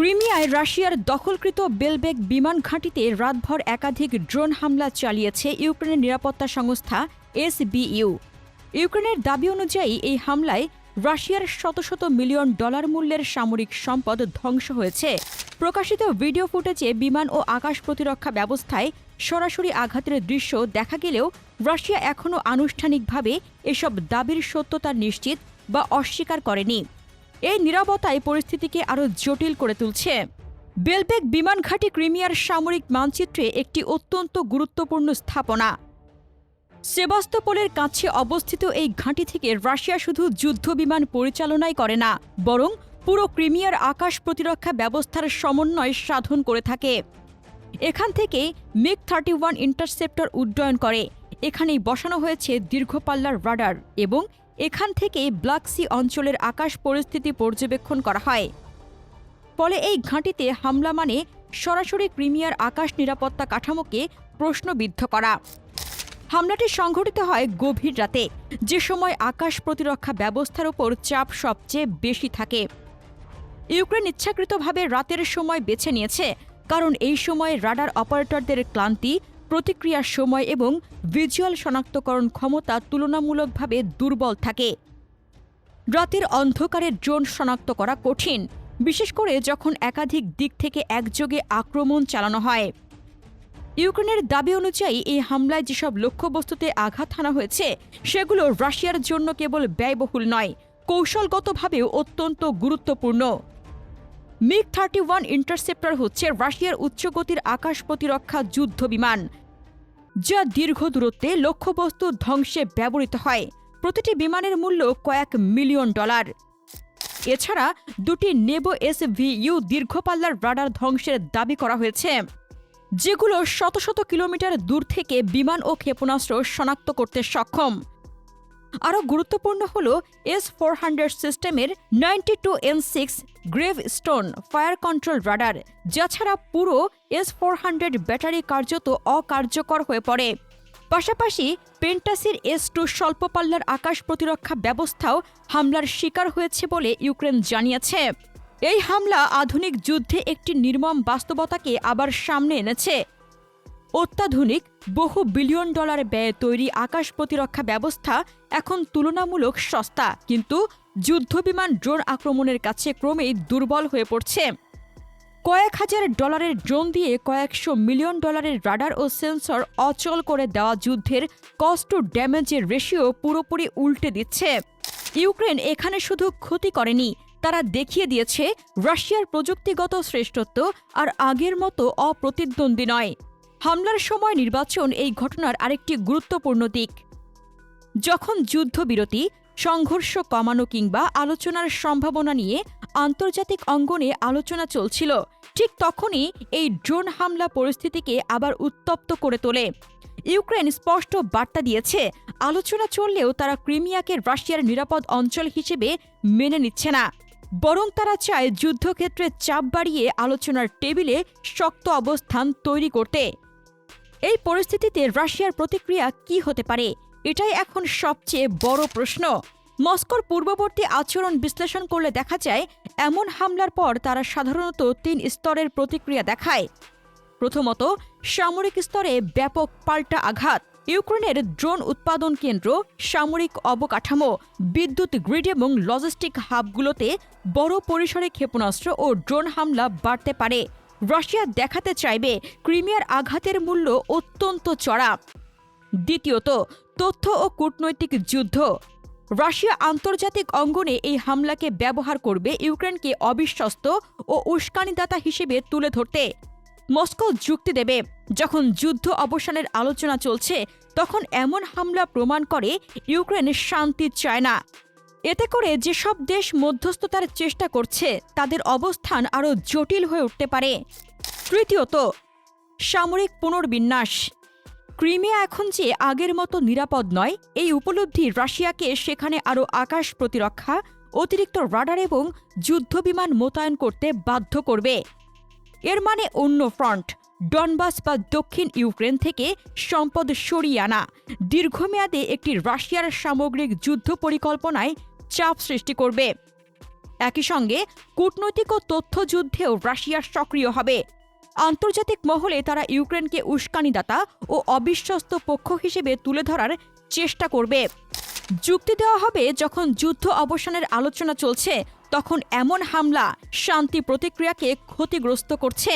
ক্রিমিয়ায় রাশিয়ার দখলকৃত বেলবেক বিমান ঘাঁটিতে রাতভর একাধিক ড্রোন হামলা চালিয়েছে ইউক্রেনের নিরাপত্তা সংস্থা এসবিইউ। ইউক্রেনের দাবি অনুযায়ী এই হামলায় রাশিয়ার শত শত মিলিয়ন ডলার মূল্যের সামরিক সম্পদ ধ্বংস হয়েছে। প্রকাশিত ভিডিও ফুটেজে বিমান ও আকাশ প্রতিরক্ষা ব্যবস্থায় সরাসরি আঘাতের দৃশ্য দেখা গেলেও রাশিয়া এখনও আনুষ্ঠানিকভাবে এসব দাবির সত্যতা নিশ্চিত বা অস্বীকার করেনি। এই নিরাপত্তায় পরিস্থিতিকে আরও জটিল করে তুলছে। বেলবেক বিমান ঘাঁটি ক্রিমিয়ার সামরিক মানচিত্রে একটি অত্যন্ত গুরুত্বপূর্ণ স্থাপনা। সেবাস্তোপোলের কাছে অবস্থিত এই ঘাঁটি থেকে রাশিয়া শুধু যুদ্ধ বিমান পরিচালনাই করে না, বরং পুরো ক্রিমিয়ার আকাশ প্রতিরক্ষা ব্যবস্থার সমন্বয় সাধন করে থাকে। এখান থেকে মিগ থার্টি ওয়ান ইন্টারসেপ্টর উড্ডয়ন করে। এখানেই বসানো হয়েছে দীর্ঘপাল্লার রাডার এবং এখান থেকে ব্লাকসি অঞ্চলের আকাশ পরিস্থিতি পর্যবেক্ষণ করা হয়। ফলে এই ঘাঁটিতে হামলা মানে সরাসরি ক্রিমিয়ার আকাশ নিরাপত্তা কাঠামোকে প্রশ্নবিদ্ধ করা। হামলাটি সংঘটিত হয় গভীর রাতে, যে সময় আকাশ প্রতিরক্ষা ব্যবস্থার ওপর চাপ সবচেয়ে বেশি থাকে। ইউক্রেন ইচ্ছাকৃতভাবে রাতের সময় বেছে নিয়েছে, কারণ এই সময় রাডার অপারেটরদের ক্লান্তি প্রতিক্রিয়ার সময় এবং ভিজুয়াল শনাক্তকরণ ক্ষমতা তুলনামূলকভাবে দুর্বল থাকে। রাতের অন্ধকারে ড্রোন শনাক্ত করা কঠিন, বিশেষ করে যখন একাধিক দিক থেকে একযোগে আক্রমণ চালানো হয়। ইউক্রেনের দাবি অনুযায়ী, এই হামলায় যেসব লক্ষ্যবস্তুতে আঘাত হানা হয়েছে, সেগুলো রাশিয়ার জন্য কেবল ব্যয়বহুল নয়, কৌশলগতভাবেও অত্যন্ত গুরুত্বপূর্ণ। মিগ থার্টি ওয়ান ইন্টারসেপ্টর হচ্ছে রাশিয়ার উচ্চগতির আকাশ প্রতিরক্ষা যুদ্ধ বিমান, যা দীর্ঘ দূরত্বে লক্ষ্যবস্তু ধ্বংসে ব্যবহৃত হয়। প্রতিটি বিমানের মূল্য কয়েক মিলিয়ন ডলার। এছাড়া দুটি নেব এসভিইউ দীর্ঘপাল্লার রাডার ধ্বংসের দাবি করা হয়েছে, যেগুলো শত শত কিলোমিটার দূর থেকে বিমান ও ক্ষেপণাস্ত্র শনাক্ত করতে সক্ষম। আরও গুরুত্বপূর্ণ হল এস ফোর হান্ড্রেড সিস্টেমের ninety two N six grave stone fire control radar যা ছাড়া পুরো এস ফোর হান্ড্রেড ব্যাটারি কার্যত অকার্যকর হয়ে পড়ে। পাশাপাশি পেন্টাসির এস টু স্বল্পপাল্লার আকাশ প্রতিরক্ষা ব্যবস্থাও হামলার শিকার হয়েছে বলে ইউক্রেন জানিয়েছে। এই হামলা আধুনিক যুদ্ধে একটি নির্মম বাস্তবতাকে আবার সামনে এনেছে। অত্যাধুনিক, বহু বিলিয়ন ডলার ব্যয়ে তৈরি আকাশ প্রতিরক্ষা ব্যবস্থা এখন তুলনামূলক সস্তা, কিন্তু যুদ্ধবিমান ড্রোন আক্রমণের কাছে ক্রমেই দুর্বল হয়ে পড়ছে। কয়েক হাজার ডলারের ড্রোন দিয়ে কয়েকশো মিলিয়ন ডলারের রাডার ও সেন্সর অচল করে দেওয়া যুদ্ধের কস্ট টু ড্যামেজের রেশিও পুরোপুরি উল্টে দিচ্ছে। ইউক্রেন এখানে শুধু ক্ষতি করেনি, তারা দেখিয়ে দিয়েছে, রাশিয়ার প্রযুক্তিগত শ্রেষ্ঠত্ব আর আগের মতো অপ্রতিদ্বন্দ্বী নয়। হামলার সময় নির্বাচন এই ঘটনার আরেকটি গুরুত্বপূর্ণ দিক। যখন যুদ্ধবিরতি, সংঘর্ষ কমানো কিংবা আলোচনার সম্ভাবনা নিয়ে আন্তর্জাতিক অঙ্গনে আলোচনা চলছিল, ঠিক তখনই এই ড্রোন হামলা পরিস্থিতিকে আবার উত্তপ্ত করে তোলে। ইউক্রেন স্পষ্ট বার্তা দিয়েছে, আলোচনা চললেও তারা ক্রিমিয়াকে রাশিয়ার নিরাপদ অঞ্চল হিসেবে মেনে নিচ্ছে না। বরং তারা চায় যুদ্ধক্ষেত্রে চাপ বাড়িয়ে আলোচনার টেবিলে শক্ত অবস্থান তৈরি করতে। এই পরিস্থিতিতে রাশিয়ার প্রতিক্রিয়া কি হতে পারে? এটাই এখন সবচেয়ে বড় প্রশ্ন। মস্কোর পূর্ববর্তী আচরণ বিশ্লেষণ করলে দেখা যায়, এমন হামলার পর তারা সাধারণত তিন স্তরের প্রতিক্রিয়া দেখায়। প্রথমত, সামরিক স্তরে ব্যাপক পাল্টা আঘাত। ইউক্রেনের ড্রোন উৎপাদন কেন্দ্র, সামরিক অবকাঠামো, বিদ্যুৎ গ্রিড এবং লজিস্টিক হাবগুলোতে বড় পরিসরে ক্ষেপণাস্ত্র ও ড্রোন হামলা বাড়তে পারে। রাশিয়া দেখাতে চাইবে ক্রিমিয়ার আঘাতের মূল্য অত্যন্ত চড়া দ্বিতীয়ত, তথ্য ও কূটনৈতিক যুদ্ধ। রাশিয়া আন্তর্জাতিক অঙ্গনে এই হামলাকে ব্যবহার করবে ইউক্রেনকে অবিশ্বস্ত ও উস্কানিদাতা হিসেবে তুলে ধরতে। মস্কো যুক্তি দেবে, যখন যুদ্ধ অবসানের আলোচনা চলছে, তখন এমন হামলা প্রমাণ করে ইউক্রেন শান্তি চায় না। এতে করে যেসব দেশ মধ্যস্থতার চেষ্টা করছে, তাদের অবস্থান আরও জটিল হয়ে উঠতে পারে। তৃতীয়ত, সামরিক পুনর্বিন্যাস। ক্রিমিয়া এখন যে আগের মতো নিরাপদ নয়, এই উপলব্ধি রাশিয়াকে সেখানে আরও আকাশ প্রতিরক্ষা, অতিরিক্ত রাডার এবং যুদ্ধবিমান মোতায়েন করতে বাধ্য করবে। এর মানে অন্য ফ্রন্ট, ডনবাস বা দক্ষিণ ইউক্রেন থেকে সম্পদ সরিয়ে আনা। দীর্ঘমেয়াদে একটি রাশিয়ার সামগ্রিক যুদ্ধ পরিকল্পনায় চাপ সৃষ্টি করবে। একই সঙ্গে কূটনৈতিক ও তথ্যযুদ্ধেও রাশিয়া সক্রিয় হবে। আন্তর্জাতিক মহলে তারা ইউক্রেনকে উস্কানিদাতা ও অবিশ্বস্ত পক্ষ হিসেবে তুলে ধরার চেষ্টা করবে। যুক্তি দেওয়া হবে, যখন যুদ্ধ অবসানের আলোচনা চলছে, তখন এমন হামলা শান্তি প্রতিক্রিয়াকে ক্ষতিগ্রস্ত করছে।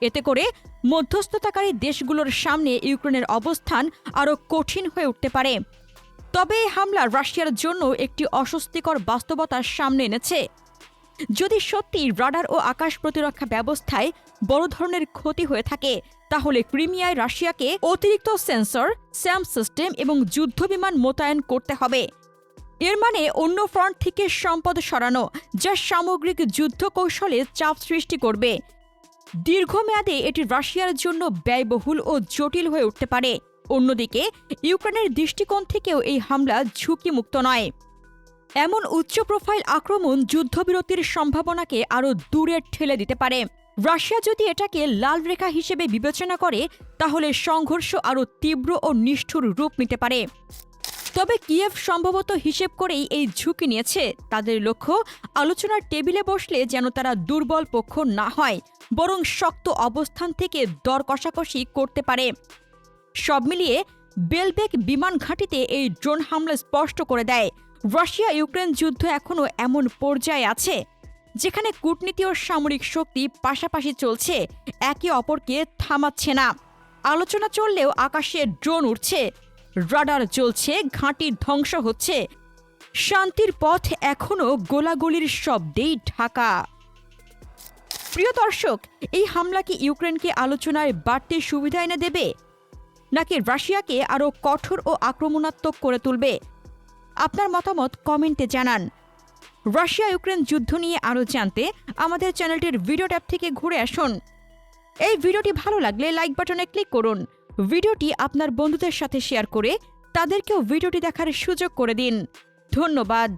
এতে করে মধ্যস্থতাকারী দেশগুলোর সামনে ইউক্রেনের অবস্থান আরও কঠিন হয়ে উঠতে পারে। তবে এই হামলা রাশিয়ার জন্য একটি অস্বস্তিকর বাস্তবতার সামনে এনেছে। যদি সত্যি রাডার ও আকাশ প্রতিরক্ষা ব্যবস্থায় বড় ধরনের ক্ষতি হয়ে থাকে, তাহলে ক্রিমিয়ায় রাশিয়াকে অতিরিক্ত সেন্সর, স্যাম সিস্টেম এবং যুদ্ধবিমান মোতায়েন করতে হবে। এর মানে অন্য ফ্রন্ট থেকে সম্পদ সরানো, যা সামগ্রিক যুদ্ধ কৌশলে চাপ সৃষ্টি করবে। দীর্ঘমেয়াদে এটি রাশিয়ার জন্য ব্যয়বহুল ও জটিল হয়ে উঠতে পারে। অন্যদিকে, ইউক্রেনের দৃষ্টিকোণ থেকেও এই হামলা ঝুঁকিমুক্ত নয়। এমন উচ্চ প্রোফাইল আক্রমণ যুদ্ধবিরতির সম্ভাবনাকে আরও দূরে ঠেলে দিতে পারে। রাশিয়া যদি এটাকে লাল রেখা হিসেবে বিবেচনা করে, তাহলে সংঘর্ষ আরও তীব্র ও নিষ্ঠুর রূপ নিতে পারে। তবে কিয়েভ সম্ভবত হিসেব করেই এই ঝুঁকি নিয়েছে। তাদের লক্ষ্য, আলোচনার টেবিলে বসলে যেন তারা দুর্বল পক্ষ না হয়, বরং শক্ত অবস্থান থেকে দর কষাকষি করতে পারে। সব মিলিয়ে বেলবেক বিমান ঘাঁটিতে এই ড্রোন হামলা স্পষ্ট করে দেয়। রাশিয়া ইউক্রেন যুদ্ধ এখনও এমন পর্যায়ে আছে, যেখানে কূটনীতি ও সামরিক শক্তি পাশাপাশি চলছে, একে অপরকে থামাচ্ছে না। আলোচনা চললেও আকাশে ড্রোন উঠছে রাডার চলছে ঘাঁটির ধ্বংস হচ্ছে। শান্তির পথ এখনও গোলাগুলির শব্দেই ঢাকা। প্রিয় দর্শক, এই হামলা কি ইউক্রেনকে আলোচনায় বাড়তি সুবিধা এনে দেবে? নাকি রাশিয়াকে আরও কঠোর ও আক্রমণাত্মক করে তুলবে? আপনার মতামত কমেন্টে জানান। রাশিয়া ইউক্রেন যুদ্ধ নিয়ে আরও জানতে আমাদের চ্যানেলটির ভিডিও ট্যাব থেকে ঘুরে আসুন। এই ভিডিওটি ভালো লাগলে লাইক বাটনে ক্লিক করুন। ভিডিওটি আপনার বন্ধুদের সাথে শেয়ার করে তাদেরকেও ভিডিওটি দেখার সুযোগ করে দিন। ধন্যবাদ।